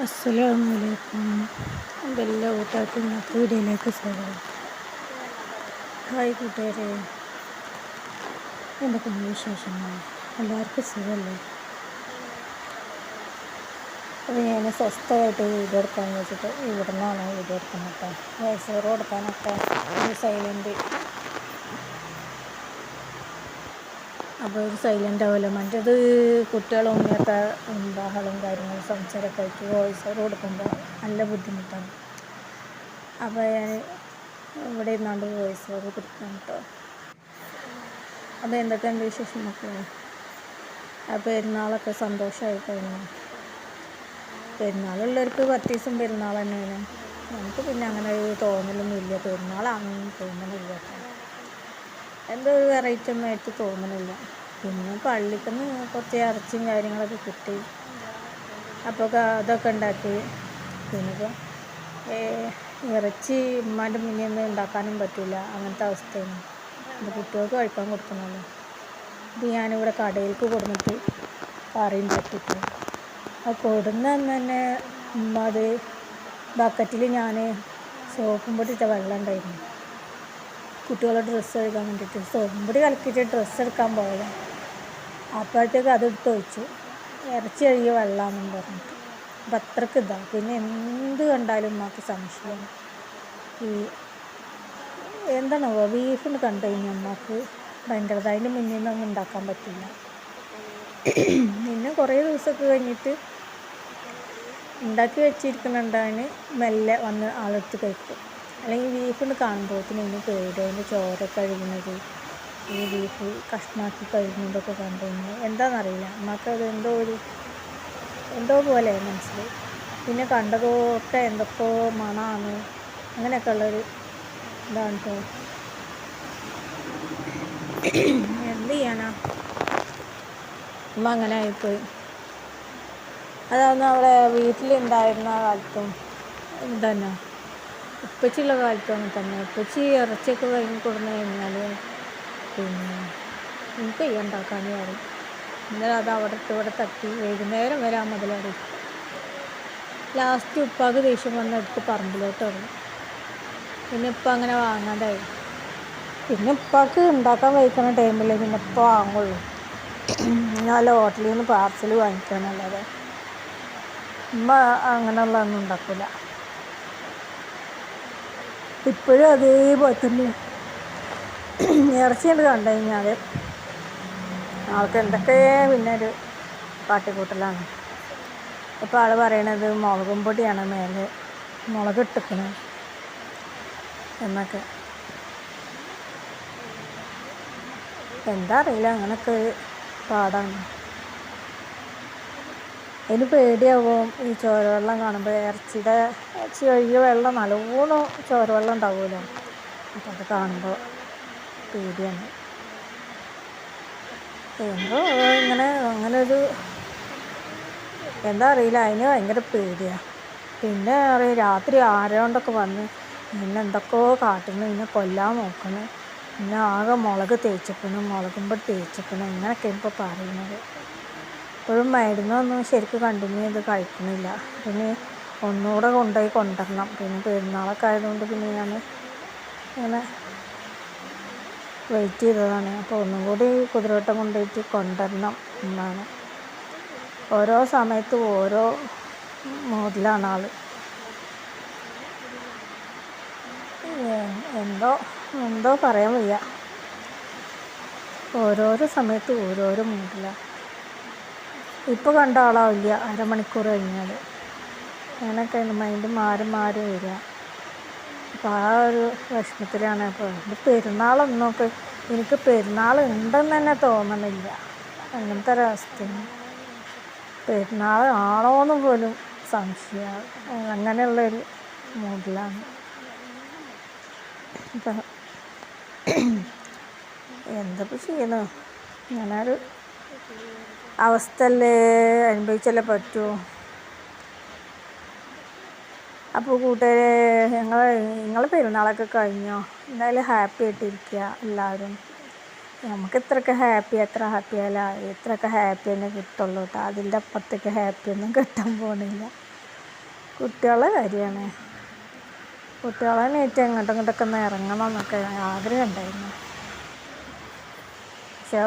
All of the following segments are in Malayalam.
അസ്സലാമലൈക്കും എല്ലാ കൂട്ടാർക്കും ഇന്നത്തെ വീഡിയോയിലേക്ക് സ്വാഗതം. ഹായ് കൂട്ടുകാരെ. എന്തൊക്കെയാണ് വിശേഷങ്ങൾ? എല്ലാവർക്കും സുഖമല്ലേ അപ്പോൾ ഞാൻ സ്വസ്ഥമായിട്ട് വീഡിയോ എടുക്കാമെന്ന് വെച്ചിട്ട് ഇവിടെ നിന്നാണ് വീഡിയോ എടുക്കുന്നത് കേട്ടോ. വോയിസ് ഓവർ കൊടുക്കാനൊക്കെ സൈലന്റ് അപ്പോൾ ഒരു സൈലന്റ് ആവില്ല മറ്റേത് കുട്ടികളും ഉണ്ണിയൊക്കെ ബഹളം കാര്യങ്ങളും സംസാരമൊക്കെ ആയിട്ട് വോയിസ് ഓവർ കൊടുക്കുമ്പോൾ നല്ല ബുദ്ധിമുട്ടാണ്. അപ്പോൾ ഞാൻ ഇവിടെ ഇരുന്നാണ്ട് വോയിസ് ഓവർ കൊടുക്കണം കേട്ടോ അപ്പോൾ എന്തൊക്കെയുണ്ട് വിശേഷം മക്കളെ ആ പെരുന്നാളൊക്കെ സന്തോഷമായി കഴിഞ്ഞു? പെരുന്നാളുള്ളവർക്ക് പത്ത് ദിവസം പെരുന്നാൾ തന്നെയാണ്. നമുക്ക് പിന്നെ അങ്ങനെ ഒരു തോന്നലൊന്നും ഇല്ല. പെരുന്നാളാണെന്ന് തോന്നലില്ല എന്തോ ഒരു വെറൈറ്റി ഒന്നും ആയിട്ട് തോന്നണില്ല പിന്നെ പള്ളിക്ക് നിന്ന് കുറച്ച് ഇറച്ചിയും കാര്യങ്ങളൊക്കെ കിട്ടി. അപ്പോൾ അതൊക്കെ ഉണ്ടാക്കി. പിന്നെ ഇപ്പോൾ ഇറച്ചി ഉമ്മാന്റെ മുന്നിൽ നിന്ന് ഉണ്ടാക്കാനും പറ്റില്ല അങ്ങനത്തെ അവസ്ഥയാണ്. അത് കുട്ടികൾക്ക് കഴിക്കാൻ കൊടുക്കണമല്ലോ. ഇത് ഞാനിവിടെ കടയിലേക്ക് കൊടുന്നിട്ട് കറി ഉണ്ടാക്കിയിട്ട് ആ കൊടുന്ന തന്നെ ഉമ്മ അത് ബക്കറ്റിൽ ഞാൻ സോപ്പും പൊട്ടിട്ട വെള്ളം ഉണ്ടായിരുന്നു. കുട്ടികളുടെ ഡ്രസ്സ് കഴുകാൻ വേണ്ടിയിട്ട്. സോപ്പും പൊടി കലക്കിയിട്ട് ഡ്രസ്സ് എടുക്കാൻ പോയതാണ് അപ്പോഴത്തേക്ക് അതെടുത്ത് ഒഴിച്ചു ഇറച്ചി കഴുകിയ വെള്ളമാണെന്ന് പറഞ്ഞിട്ട്. അപ്പം അത്രയ്ക്ക് ഇതാണ് പിന്നെ എന്ത് കണ്ടാലും ഉമ്മക്ക് സംശയമാണ്. ഈ എന്താണോ ബീഫിന് കണ്ടു കഴിഞ്ഞാൽ അമ്മയ്ക്ക് ഭയങ്കര അതിന്റെ മുന്നിൽ നിന്നൊന്നും ഉണ്ടാക്കാൻ പറ്റില്ല. പിന്നെ കുറേ ദിവസമൊക്കെ കഴിഞ്ഞിട്ട് ഉണ്ടാക്കി വെച്ചിരിക്കുന്നുണ്ടാണ് മെല്ലെ വന്ന് ആളെടുത്ത് കഴിക്കും. അല്ലെങ്കിൽ ബീഫിന് കാണുമ്പോഴത്തേക്കും അതിന് പേടി. അതിന്റെ ചോര കഴുകുന്നത്. ഈ ബീഫ് കഷ്ണാക്കി കഴിക്കുന്നതൊക്കെ കണ്ടു കഴിഞ്ഞാൽ എന്താണെന്നറിയില്ല. അത് എന്തോ ഒരു എന്തോ പോലെ മനസ്സിൽ പിന്നെ കണ്ടതൊക്കെ എന്തൊക്കെയോ മണമാണ് അങ്ങനെയൊക്കെ ഉള്ളൊരു ഇതാണ് കേട്ടോ എന്ത് ചെയ്യാനാ? അമ്മ അങ്ങനെ ആയിപ്പോയി. അതാണ് അവിടെ വീട്ടിലുണ്ടായിരുന്ന കാലത്തും ഇതന്നെ. ഉപ്പച്ചിയുള്ള കാലത്തും അങ്ങനെ തന്നെ. ഉപ്പച്ചി ഇറച്ചിയൊക്കെ കഴിഞ്ഞ് കൊടുന്നു കഴിഞ്ഞാൽ പിന്നെ എനിക്ക് ഈ ഉണ്ടാക്കാൻ പറയും ഇന്നലെ അത് അവിടെ ഇവിടെ തട്ടി. വൈകുന്നേരം വരെ ആ ലാസ്റ്റ് ഉപ്പാക്ക് ദേഷ്യം വന്നെടുത്ത് പറമ്പിലോട്ട് വന്നു പിന്നെ ഇപ്പം അങ്ങനെ വാങ്ങാതായി. പിന്നെ ഉപ്പാക്ക് ഉണ്ടാക്കാൻ വയ്ക്കുന്ന ടൈമിൽ പിന്നെ ഇപ്പോൾ വാങ്ങുള്ളൂ. ഞാൻ ഹോട്ടലിൽ നിന്ന് പാർസൽ വാങ്ങിക്കാന്നല്ലാതെ ഉമ്മ അങ്ങനെയുള്ളതൊന്നും ഉണ്ടാക്കില്ല ഇപ്പോഴും അതേപോലെ തന്നെ. ഇറച്ചി കണ്ട് കഴിഞ്ഞാൽ. ആൾക്ക് എന്തൊക്കെ പിന്നെ ഒരു കാട്ടിക്കൂട്ടലാണ് ഇപ്പോൾ ആൾ പറയണത് മുളകും പൊടിയാണ് മേലെ മുളക് ഇട്ടിക്കണത് എന്നൊക്കെ. എന്താ അറിയില്ല അങ്ങനൊക്കെ പാടാണ്. അതിന് പേടിയാവും ഈ ചോരവെള്ളം കാണുമ്പോൾ ഇറച്ചിയുടെ ഇറച്ചി കഴുകിയ വെള്ളം നല്ലോണം ചോരവെള്ളം ഉണ്ടാവുമല്ലോ അപ്പം അത് കാണുമ്പോൾ പേടിയാണ്. എന്തോ ഇങ്ങനെ അങ്ങനെ ഒരു എന്താ അറിയില്ല അതിന് ഭയങ്കര പേടിയാണ് പിന്നെ അറിയാം രാത്രി ആരോണ്ടൊക്കെ വന്ന് പിന്നെ എന്തൊക്കെയോ കാട്ടുന്നു പിന്നെ കൊല്ലാൻ നോക്കുന്നു. പിന്നെ ആകെ മുളക് തേച്ചിക്കണം മുളകും പൊടി തേച്ചിക്കണം ഇങ്ങനെയൊക്കെ ഇപ്പോൾ പറയുന്നത്. ഇപ്പോഴും മരുന്നൊന്നും ശരിക്കും കണ്ടിന്യൂ ചെയ്ത് കഴിക്കണില്ല പിന്നെ ഒന്നുകൂടെ കൊണ്ടുപോയി കൊണ്ടുവരണം. പിന്നെ പെരുന്നാളൊക്കെ ആയതുകൊണ്ട് പിന്നെ ഞാൻ ഇങ്ങനെ വെയിറ്റ് ചെയ്തതാണ്. അപ്പോൾ ഒന്നും കൂടി കുതിരവട്ടം കൊണ്ടുപോയിട്ട് കൊണ്ടുവരണം എന്നാണ്. ഓരോ സമയത്തും ഓരോ മോഡിലാണ് ആൾ എന്തോ എന്തോ പറയാൻ വയ്യ. ഓരോരോ സമയത്ത് ഓരോരോ മൂഡിലാണ് ഇപ്പോൾ കണ്ട ആളാവില്ല. അരമണിക്കൂർ കഴിഞ്ഞാൽ അങ്ങനെയൊക്കെ മൈൻഡ് മാറി മാറി വരിക. അപ്പോൾ ആ ഒരു വിഷമത്തിലാണ് അപ്പോൾ ഇത് പെരുന്നാളൊന്നൊക്കെ എനിക്ക് പെരുന്നാൾ ഉണ്ടെന്ന് തന്നെ തോന്നണില്ല. അങ്ങനത്തെ ഒരവസ്ഥയാണ് പെരുന്നാൾ ആണോന്ന് പോലും സംശയമാണ് അങ്ങനെയുള്ളൊരു മൂഡിലാണ്. ഇപ്പം എന്തപ്പോൾ ചെയ്യണോ ഞാനൊരു അവസ്ഥയല്ലേ അനുഭവിച്ചല്ലേ പറ്റൂ? അപ്പോൾ കൂട്ടുകാരെ ഞങ്ങൾ നിങ്ങൾ പെരുന്നാളൊക്കെ കഴിഞ്ഞോ? എന്തായാലും ഹാപ്പി ആയിട്ടിരിക്കുക എല്ലാവരും. നമുക്ക് ഇത്രയൊക്കെ ഹാപ്പി എത്ര ഹാപ്പി അല്ല ഇത്രയൊക്കെ ഹാപ്പി തന്നെ കിട്ടുള്ളൂ കേട്ടോ. അതിന്റെ അപ്പുറത്തേക്ക് ഹാപ്പി ഒന്നും കിട്ടാൻ പോണില്ല. കുട്ടികളെ കാര്യമാണ് കുട്ടികളെ നേറ്റ് അങ്ങോട്ടും ഇങ്ങോട്ടൊക്കെ ഒന്ന് ഇറങ്ങണം എന്നൊക്കെ ആഗ്രഹം ഉണ്ടായിരുന്നു. പക്ഷെ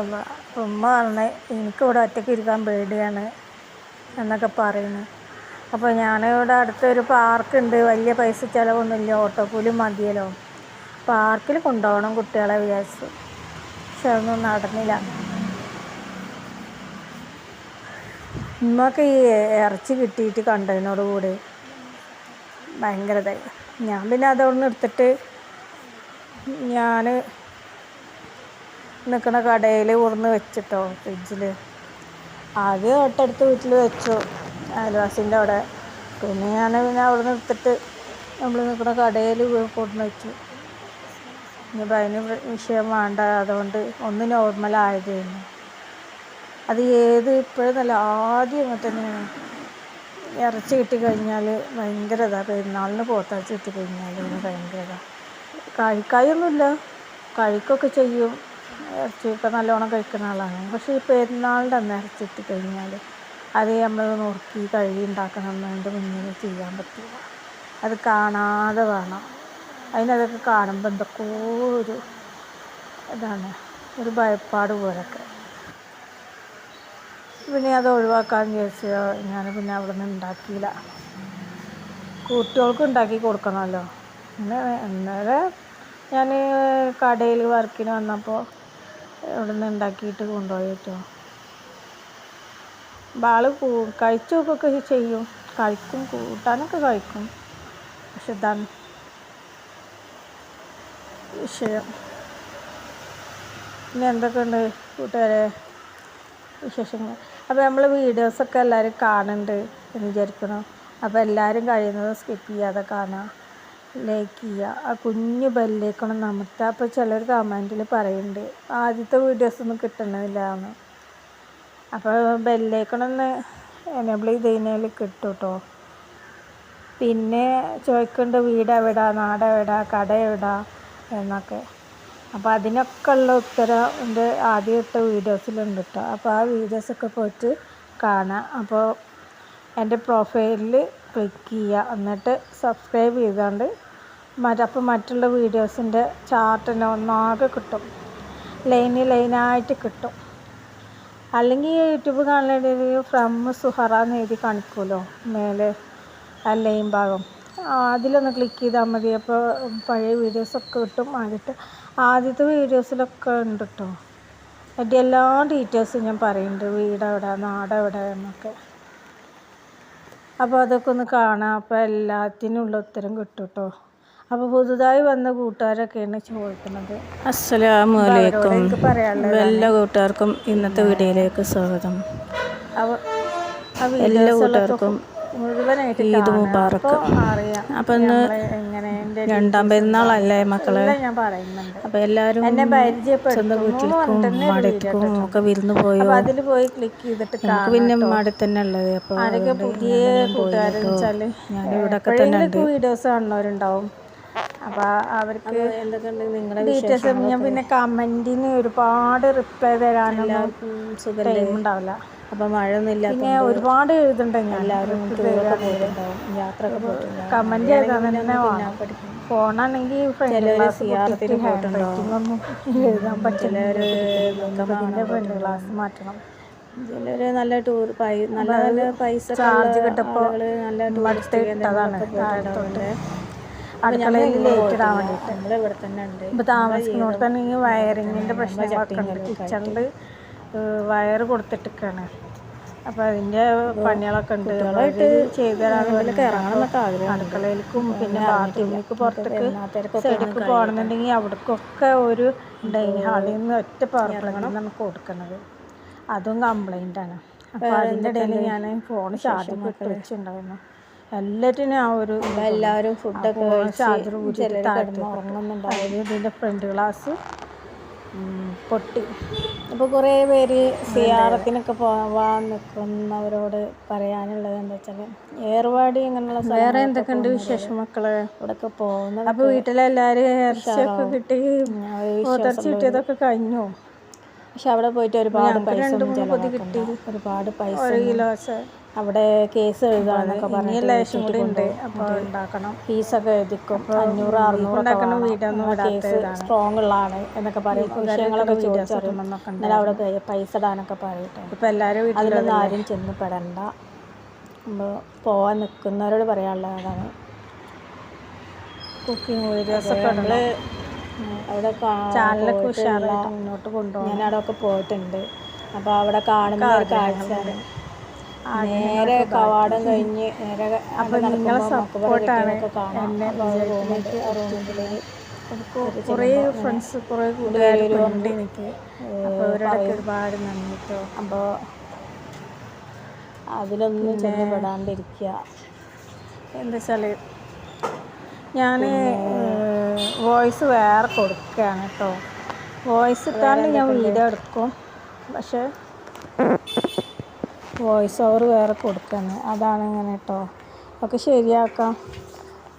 ഉമ്മ പറഞ്ഞ് എനിക്കിവിടെ ഒറ്റയ്ക്ക് ഇരിക്കാൻ പേടിയാണ് എന്നൊക്കെ പറയുന്നു അപ്പോൾ ഞാനിവിടെ അടുത്തൊരു പാർക്കുണ്ട്. വലിയ പൈസ ചിലവൊന്നുമില്ല. ഓട്ടോക്കൂലി മതിയല്ലോ. പാർക്കിൽ കൊണ്ടുപോകണം കുട്ടികളെ വിചാരിച്ചു. പക്ഷെ അതൊന്നും നടന്നില്ല. ഉമ്മക്ക് ഈ ഇറച്ചി കിട്ടിയിട്ട് കണ്ടതിനോട് കൂടി ഭയങ്കര ഞാൻ പിന്നെ അതവിടെ എടുത്തിട്ട് ഞാൻ നിൽക്കുന്ന കടയിൽ ഉറന്ന് വെച്ചിട്ടോ ഫ്രിഡ്ജിൽ ആദ്യം തൊട്ടടുത്ത് വീട്ടിൽ വെച്ചു. അയൽവാസിന്റെ അവിടെ. പിന്നെ ഞാൻ പിന്നെ അവിടെ നിന്ന് എടുത്തിട്ട് നമ്മൾ നിൽക്കുന്ന കടയിൽ കൊണ്ടു വെച്ചു. ഇനിയിപ്പോൾ അതിന് വിഷയം വേണ്ട. അതുകൊണ്ട് ഒന്ന് നോർമലായതായിരുന്നു അത് ഏത് ഇപ്പോഴെന്നല്ല ആദ്യം ഇങ്ങനെ തന്നെയാണ് ഇറച്ചി കിട്ടിക്കഴിഞ്ഞാൽ ഭയങ്കര ഇതാണ് പെരുന്നാളിന് പോത്തിറച്ചി കിട്ടിക്കഴിഞ്ഞാൽ ഭയങ്കര ഇതാണ് കഴിക്കായൊന്നുമില്ല കഴിക്കൊക്കെ ചെയ്യും. ഇറച്ചിയൊക്കെ നല്ലോണം കഴിക്കുന്ന ആളാണ്. പക്ഷേ ഈ പെരുന്നാളിന്റെ അന്ന് ഇറച്ചി കിട്ടിക്കഴിഞ്ഞാൽ അത് നമ്മൾ നുറുക്കി കഴുകി ഉണ്ടാക്കണം എന്നതിന്റെ മുന്നിൽ ചെയ്യാൻ പറ്റില്ല. അത് കാണാതെ വേണം. അതിനതൊക്കെ കാണുമ്പോൾ എന്തൊക്കെയോ ഒരു ഇതാണ് ഒരു ഭയപ്പാട് പോലൊക്കെ. പിന്നെ അത് ഒഴിവാക്കാൻ വിചാരിച്ചു ഞാൻ പിന്നെ അവിടെ നിന്ന് ഉണ്ടാക്കിയില്ല. കുട്ടികൾക്ക് ഉണ്ടാക്കി കൊടുക്കണമല്ലോ. പിന്നെ ഞാൻ കടയിൽ വർക്കിന് വന്നപ്പോൾ ഇവിടെ നിന്ന് ഉണ്ടാക്കിയിട്ട് കൊണ്ടുപോയി കേട്ടോ. കൂ കഴിച്ചു നോക്കുകയൊക്കെ ചെയ്യും. കഴിക്കും കൂട്ടാനൊക്കെ കഴിക്കും. പക്ഷെ ഇതാണ് വിഷയം. പിന്നെ എന്തൊക്കെയുണ്ട് കൂട്ടുകാരെ വിശേഷങ്ങൾ? അപ്പോൾ നമ്മൾ വീഡിയോസൊക്കെ എല്ലാവരും കാണുന്നുണ്ട് എന്ന് വിചാരിക്കണം അപ്പോൾ എല്ലാവരും കഴിയുന്നത് സ്കിപ്പ് ചെയ്യാതെ കാണാം. ലൈക്ക് ചെയ്യുക ആ കുഞ്ഞു ബെല്ലേക്കണം നമുക്ക്. അപ്പോൾ ചിലർ കമന്റിൽ പറയുന്നുണ്ട് ആദ്യത്തെ വീഡിയോസ് ഒന്നും എന്ന്. അപ്പോൾ ബെല്ലേക്കണൊന്ന് എനേബിൾ ചെയ്ത് കഴിഞ്ഞാൽ കിട്ടും കേട്ടോ പിന്നെ ചോദിക്കേണ്ട വീട് എവിടെ നാട് കട എവിടെ എന്നൊക്കെ. അപ്പോൾ അതിനൊക്കെ ഉള്ള ഉത്തരം എന്റെ ആദ്യത്തെ വീഡിയോസിലുണ്ട് കേട്ടോ അപ്പോൾ ആ വീഡിയോസൊക്കെ പോയിട്ട് കാണാം. അപ്പോൾ എന്റെ പ്രൊഫൈലിൽ ക്ലിക്ക് ചെയ്യുക എന്നിട്ട് സബ്സ്ക്രൈബ് ചെയ്താണ്ട് മറ്റപ്പോൾ മറ്റുള്ള വീഡിയോസിന്റെ ചാർട്ടിനെ ഒന്നാകെ കിട്ടും. ലൈന് ലൈനായിട്ട് കിട്ടും. അല്ലെങ്കിൽ യൂട്യൂബ് കാണുന്ന ഫ്രം സുഹറ എന്ന് എഴുതി കാണിക്കുമല്ലോ മേലെ ആ ഭാഗം. അതിലൊന്ന് ക്ലിക്ക് ചെയ്താൽ മതി. അപ്പോൾ പഴയ വീഡിയോസൊക്കെ കിട്ടും. ആദ്യത്തെ ആദ്യത്തെ വീഡിയോസിലൊക്കെ ഉണ്ട് കേട്ടോ എന്റെ എല്ലാ ഡീറ്റെയിൽസും ഞാൻ പറയുന്നുണ്ട്. വീട് എവിടെ നാട് എവിടെ എന്നൊക്കെ. അപ്പോൾ അതൊക്കെ ഒന്ന് കാണാം. അപ്പോൾ എല്ലാത്തിനും ഉള്ള ഉത്തരം കിട്ടും കേട്ടോ അപ്പോൾ പുതുതായി വന്ന കൂട്ടുകാരൊക്കെയാണ് ചോദിക്കുന്നത്. അസലാമലൈക്കും എനിക്ക് പറയാനുള്ളത് എല്ലാ കൂട്ടുകാർക്കും ഇന്നത്തെ വീഡിയോയിലേക്ക് സ്വാഗതം. എല്ലാ കൂട്ടുകാർക്കും ഈദ്. മുബാറക്ക്. അപ്പം ഇന്ന് രണ്ടാം പെരുന്നാളല്ലേ മക്കളെ? അപ്പം എല്ലാവരും സ്വന്തം വീട്ടിലേക്കും മടത്തേക്കും ഒക്കെ വിരുന്ന് പോയോ? അതിൽ പോയി ക്ലിക്ക് ചെയ്തിട്ട് നമുക്ക് പിന്നെ മടി തന്നെ ഉള്ളത്. അപ്പോൾ പുതിയ ഞാൻ ഇവിടെ ഒക്കെ തന്നെ ഉണ്ട്. വീഡിയോസ് കാണുന്നവരുണ്ടാവും. അപ്പോൾ അവർക്ക് ഡീറ്റെയിൽസ് ഞാൻ പിന്നെ കമന്റിന് ഒരുപാട് റിപ്ലൈ തരാനും ടൈം ഉണ്ടാവില്ല. അപ്പം മഴ ഒന്നുമില്ല പിന്നെ ഒരുപാട് എഴുതുന്നുണ്ട് ഞാൻ. എല്ലാവരും തന്നെ വേണം. ഫോണാണെങ്കിൽ ഒന്നും എഴുതാൻ പറ്റില്ല. ഫ്രണ്ട് ക്ലാസ് മാറ്റണം. ചിലര് നല്ല ടൂർ നല്ല നല്ല പൈസ ചാർജ് കിട്ടപ്പോൾ നല്ല ടൂറിസ്റ്റ് കേന്ദ്രങ്ങളൊക്കെ താഴത്തോട്ട് അടുക്കളയിൽ ലേറ്റ് ഇടാൻ വേണ്ടിയിട്ട് നമ്മളിവിടെ തന്നെ ഉണ്ട് താമസിക്കുന്നോട് തന്നെ ഈ വയറിങ്ങിന്റെ പ്രശ്നങ്ങളൊക്കെ ഉണ്ട്. കിച്ചണിൽ വയർ കൊടുത്തിട്ടൊക്കെയാണ് അപ്പോൾ അതിന്റെ പണികളൊക്കെ ഉണ്ട്. ചെയ്ത് ആഗ്രഹം അടുക്കളയിലേക്കും പിന്നെ ബാത്റൂമിലേക്ക് പുറത്തേക്ക് സൈഡിലേക്ക് പോകണമെന്നുണ്ടെങ്കിൽ അവിടേക്കൊക്കെ ഒരു ഡൈനിങ് ഹാളിൽ നിന്ന് ഒറ്റ പവർ നമുക്ക് കൊടുക്കുന്നത്. അതും കംപ്ലൈന്റ് ആണ്. അപ്പോൾ അതിന്റെ ഇടയിൽ ഞാൻ ഫോൺ ചാർജ് ഇട്ട് വെച്ചിട്ടുണ്ടായിരുന്നു. എല്ലാറ്റിനും ആ ഒരു എല്ലാവരും ഫുഡൊക്കെ ഉറങ്ങുന്നുണ്ടായിരുന്നു ഇതിന്റെ ഫ്രണ്ട് ഗ്ലാസ് പൊട്ടി. അപ്പോൾ കുറേ പേര് സിയാറത്തിനൊക്കെ പോവാൻ നിൽക്കുന്നവരോട് പറയാനുള്ളത് എന്താ വെച്ചാൽ ഏർവാടി അങ്ങനെയുള്ള വേറെ എന്തൊക്കെയുണ്ട് വിശേഷം മക്കളെ ഇവിടെയൊക്കെ പോകുന്നത് അപ്പോൾ വീട്ടിലെല്ലാവരും ഇറച്ചിയൊക്കെ കിട്ടി. പോത്തിറച്ചി കിട്ടിയതൊക്കെ കഴിഞ്ഞു? പക്ഷെ അവിടെ പോയിട്ട് ഒരുപാട് പൈസ ഒരുപാട് പൈസ ഒരു കിലോ അവിടെ കേസ് എഴുതാന്നൊക്കെ പറഞ്ഞിട്ട് ഫീസൊക്കെ എഴുതിക്കും. അഞ്ഞൂറ് അറുന്നൂറ് കേസ് സ്ട്രോങ് ഉള്ളതാണ് എന്നൊക്കെ പറയും. വിഷയങ്ങളൊക്കെ ചോദിച്ചറിയും. ഇന്നലെ അവിടെ പൈസ ഇടാനൊക്കെ പറയട്ടെ. ഇപ്പം എല്ലാവരും അതിലൊന്നും ആരും ചെന്ന് പെടണ്ട. നമ്മൾ പോവാൻ നിൽക്കുന്നവരോട് പറയാനുള്ള അതാണ്. കുക്കിംഗ് വീഡിയോസ് ഒക്കെ നമ്മൾ അവിടെ ചാനലൊക്കെ ഉഷാറായിട്ട് മുന്നോട്ട് കൊണ്ടുപോകണം. ഞാൻ അവിടെ ഒക്കെ പോയിട്ടുണ്ട്. അപ്പോൾ അവിടെ കാണുന്ന ഒരു കാഴ്ചയാണ്. നേരെ കവാടം കഴിഞ്ഞ് നേരെ അപ്പൊ നിങ്ങളെ സപ്പോർട്ടാണ് എന്നെ കുറേ ഫ്രണ്ട്സ് കുറേ കൂട്ടുകാരൊക്കെ ഉണ്ട് എനിക്ക്. അപ്പോൾ അവരോടൊക്കെ ഒരുപാട് നന്ദി കേട്ടോ അപ്പോൾ അതിലൊന്നും ചെന്ന് പെടാണ്ടിരിക്കുക എന്താ വെച്ചാൽ ഞാൻ വോയിസ് വേറെ കൊടുക്കുകയാണ് കേട്ടോ വോയിസ് ഇട്ടാണ്ട് ഞാൻ വീഡിയോ എടുക്കും. പക്ഷേ വോയിസ് ഓവർ വേറെ കൊടുക്കുന്നത് അതാണ് ഇങ്ങനെ കേട്ടോ ഒക്കെ ശരിയാക്കാം.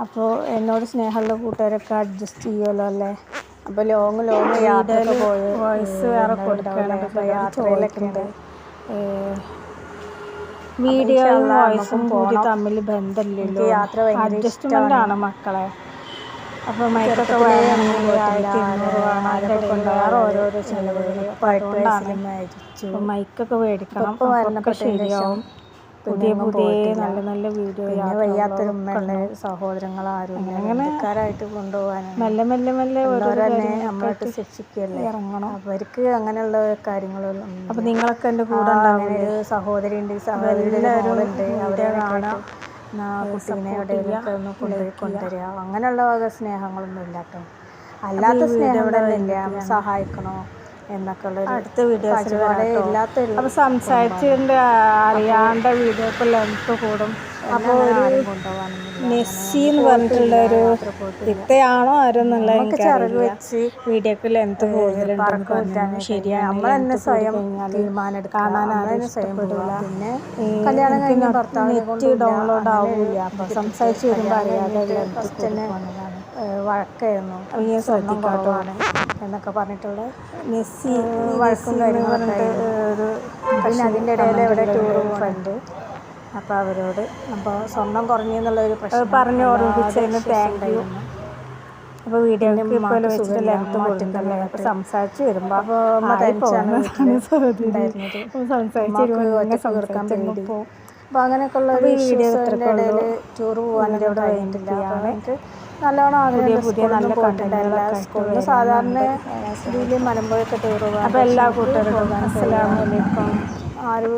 അപ്പോൾ എന്നോട് സ്നേഹമുള്ള കൂട്ടുകാരൊക്കെ അഡ്ജസ്റ്റ് ചെയ്യുമല്ലോ അല്ലേ? അപ്പോൾ ലോങ് ലോങ് യാത്രയിൽ പോയി വോയിസ് വേറെ അപ്പോൾ യാത്രയിലൊക്കെ ഉണ്ട്. വീഡിയോയും വോയിസും കൂടി തമ്മിൽ ബന്ധമില്ലല്ലോ. അഡ്ജസ്റ്റ്മെന്റ് ആണ് മക്കളെ. അപ്പോൾ മൈക്കൊക്കെ വേണമെങ്കിൽ ആയിരത്തി ഇരുന്നൂറ് വേണം അതിന്റെ വേറെ ഓരോരോ മൈക്കൊക്കെ മേടിക്കണം. ശരിയാവും. പുതിയ പുതിയ നല്ല നല്ല വീഡിയോ പിന്നെ വയ്യാത്തൊരു ഉമ്മയുള്ള സഹോദരങ്ങളാരും അങ്ങനെക്കാരായിട്ട് കൊണ്ടുപോകാനാണ്. മെല്ലെ മെല്ലെ മെല്ലെ നമ്മളായിട്ട് ശിക്ഷിക്കല്ലേ ഇറങ്ങണം. അവർക്ക് അങ്ങനെയുള്ള കാര്യങ്ങളൊന്നും അപ്പോൾ നിങ്ങളൊക്കെ എന്റെ കൂടെ അങ്ങനെ ഒരു സഹോദരി ഉണ്ട് സഹോദരിയുടെ ഉണ്ട് അവരെ കാണാം കുട്ടീനെ എവിടെയെങ്കിലൊക്കെ ഒന്ന് കൊണ്ടുപോയി കൊണ്ടുവരിക. അങ്ങനെയുള്ള വക സ്നേഹങ്ങളൊന്നും ഇല്ല കേട്ടോ. അല്ലാത്ത സ്നേഹം തന്നെ ഇല്ല സഹായിക്കണോ? എന്നൊക്കെ അടുത്ത വീഡിയോസ് ഇല്ലാത്തൊരു അപ്പോൾ സംസാരിച്ചതിന്റെ അറിയാണ്ട വീഡിയോക്ക് ലെങ്ത് കൂടും. അപ്പോൾ ഒരു നെസ്സി എന്ന് പറഞ്ഞിട്ടുള്ള ഒരു ഇത്തയാണോ ആരെന്നുള്ള എനിക്കറിയില്ല വെച്ച് വീഡിയോക്ക് ലെങ്ത് കൂടുതലുണ്ട് ശരിയാണ് നമ്മൾ തന്നെ സ്വയം തീരുമാനം സ്വയം പോവുക പിന്നെ കല്യാണം കഴിഞ്ഞ ഭർത്താവ് നെറ്റ് ഡൗൺലോഡ് ആവില്ല അപ്പോൾ സംസാരിച്ച് വരുമ്പോൾ അറിയാതെ ലെങ്ത് തന്നെ വഴക്കായിരുന്നു. കുറവാണ് എന്നൊക്കെ പറഞ്ഞിട്ടുള്ള മെസ്സി വഴക്കും കാര്യങ്ങളൊക്കെ ഒരു പിന്നെ അതിന്റെ ഇടയിൽ ഇവിടെ ടൂർ ഫ്രണ്ട് അപ്പോൾ അവരോട് അപ്പോൾ സ്വർണം കുറഞ്ഞു എന്നുള്ള ഒരു പ്രശ്നം പറഞ്ഞ് ഓർമ്മിപ്പിച്ചതിന് താങ്ക് യു അപ്പോൾ വീഡിയോക്ക് ഇപ്പോൾ വെച്ചിട്ട് ലെങ്ത് കൊടുക്കണ്ടല്ലേ അപ്പോൾ സംസാരിച്ച് വരുമ്പോൾ അപ്പോൾ സംസാരിച്ച് വരുമ്പോൾ സംസാരിച്ച് പോകും അപ്പോൾ അങ്ങനെയൊക്കെ ഉള്ള ഒരു വീഡിയോ ഇടയിൽ ടൂർ പോകാൻ ഇവിടെ എനിക്ക് നല്ലോണം ആഗ്രഹം പുതിയ നല്ല കണ്ടിട്ടുണ്ടായില്ല സ്കൂളിൽ സാധാരണ രീതിയിൽ മലമ്പുഴയൊക്കെ ടൂർ പോകാം അപ്പോൾ എല്ലാ കൂട്ടുകാരും അസ്സലാമു അലൈക്കും. ആരും